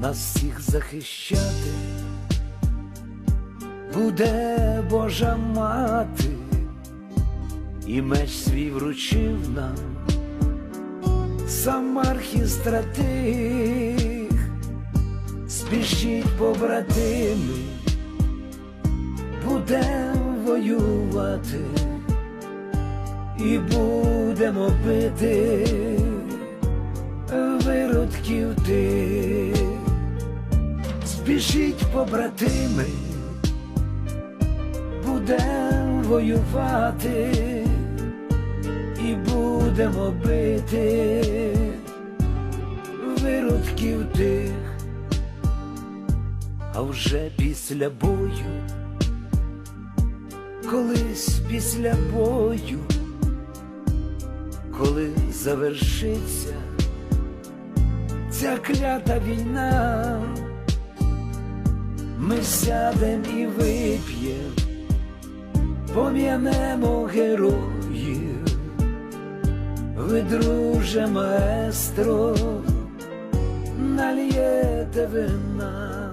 нас всіх захищати, буде Божа мати, і меч свій вручив нам сам архістратих, спішіть побратими, будем воювати і будемо бити виродків тих. Спішіть, побратими, будем воювати і будемо бити виродків тих, а вже після бою, колись після бою, коли завершиться ця клята війна, ми сядем і вип'єм, пом'янемо героїв, ви, друже маестро, нальєте вина.